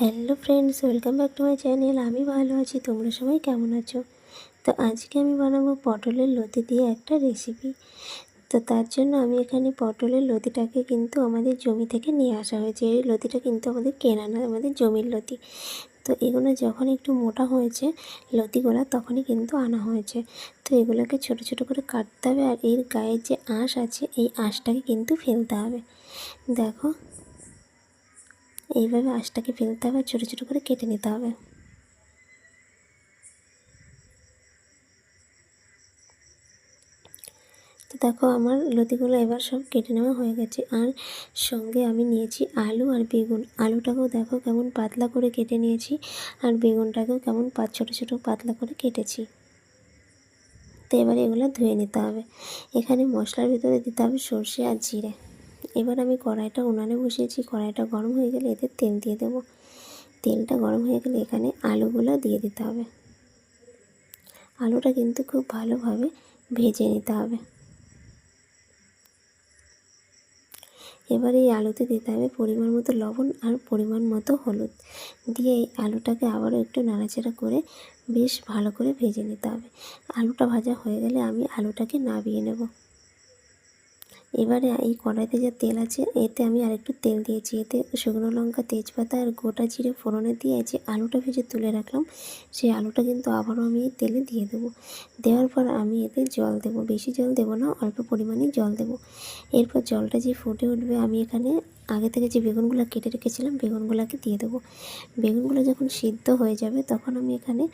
Hello friends welcome back to my channel আমি ভালো আছি, তোমরা সবাই কেমন আছো? তো আজকে আমি বানাবো পটলের লতি দিয়ে একটা রেসিপি তো তার জন্য আমি এখানে পটলের লতিটাকে কিন্তু আমাদের জমি থেকে নিয়ে আসা হয়েছে। এই লতিটা কিন্তু আমাদের কেনা না আমাদের জমির লতি। তো এগুলো যখন একটু মোটা হয়েছে, লতিগুলো তখনই কিন্তু আনা হয়েছে। তো এগুলোকে ছোট ছোট করে কাটতে হবে আর এর গায়ের যে আঁশ আছে, এই আঁশটাকে কিন্তু ফেলতে হবে। দেখো এইভাবে আঁশটাকে ফেলতে হবে, ছোটো ছোটো করে কেটে নিতে হবে। তো দেখো আমার লতিগুলো এবার সব কেটে নেওয়া হয়ে গেছে। আর সঙ্গে আমি নিয়েছি আলু আর বেগুন। আলুটাকেও দেখো কেমন পাতলা করে কেটে নিয়েছি আর বেগুনটাকেও কেমন পাত, ছোটো ছোটো পাতলা করে কেটেছি। তো এবার এগুলো ধুয়ে নিতে হবে। এখানে মশলার ভিতরে দিতে হবে সর্ষে আর জিরে। এবার আমি কড়াইটা উনানে বসিয়েছি। কড়াইটা গরম হয়ে গেলে এতে তেল দিয়ে দেবো। তেলটা গরম হয়ে গেলে এখানে আলুগুলো দিয়ে দিতে হবে। আলুটা কিন্তু খুব ভালোভাবে ভেজে নিতে হবে। এবার এই আলুতে দিতে হবে পরিমাণ মতো লবণ আর পরিমাণ মতো হলুদ। দিয়ে এই আলুটাকে আবারও একটু নাড়াচাড়া করে বেশ ভালো করে ভেজে নিতে হবে। আলুটা ভাজা হয়ে গেলে আমি আলুটাকে নাবিয়ে নেব। এবারে এই কড়াইতে যে তেল আছে, এতে আমি আরেকটু তেল দিয়েছি। এতে শুকনো লঙ্কা, তেজপাতা আর গোটা জিরে ফোড়নে দিয়ে যে আলুটা ভেজে তুলে রাখলাম, সেই আলুটা কিন্তু আবারও আমি তেলে দিয়ে দেবো। দেওয়ার পর আমি এতে জল দেবো। বেশি জল দেবো না, অল্প পরিমাণে জল দেবো। এরপর জলটা যে ফুটে উঠবে, আমি এখানে আগে থেকে যে বেগুনগুলো কেটে রেখেছিলাম, বেগুনগুলোকে দিয়ে দেবো। বেগুনগুলো যখন সিদ্ধ হয়ে যাবে, তখন আমি এখানে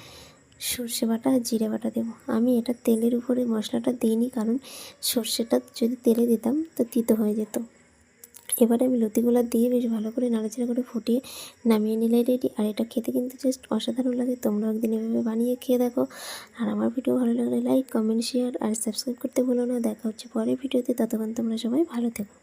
সর্ষে বাটা আর জিরে বাটা দেবো। আমি এটা তেলের উপরে মশলাটা দিইনি, কারণ সর্ষেটা যদি তেলে দিতাম তো তিতো হয়ে যেত। এবারে আমি লতিগুলো দিয়ে বেশ ভালো করে নাড়াচাড়া করে ফুটিয়ে নামিয়ে নিলে রেডি। আর এটা খেতে কিন্তু জাস্ট অসাধারণ লাগে। তোমরা একদিন এভাবে বানিয়ে খেয়ে দেখো। আর আমার ভিডিও ভালো লাগলে লাইক, কমেন্ট, শেয়ার আর সাবস্ক্রাইব করতে ভুলো না। দেখা হচ্ছে পরের ভিডিওতে। ততক্ষণ তোমরা সবাই ভালো থেকো।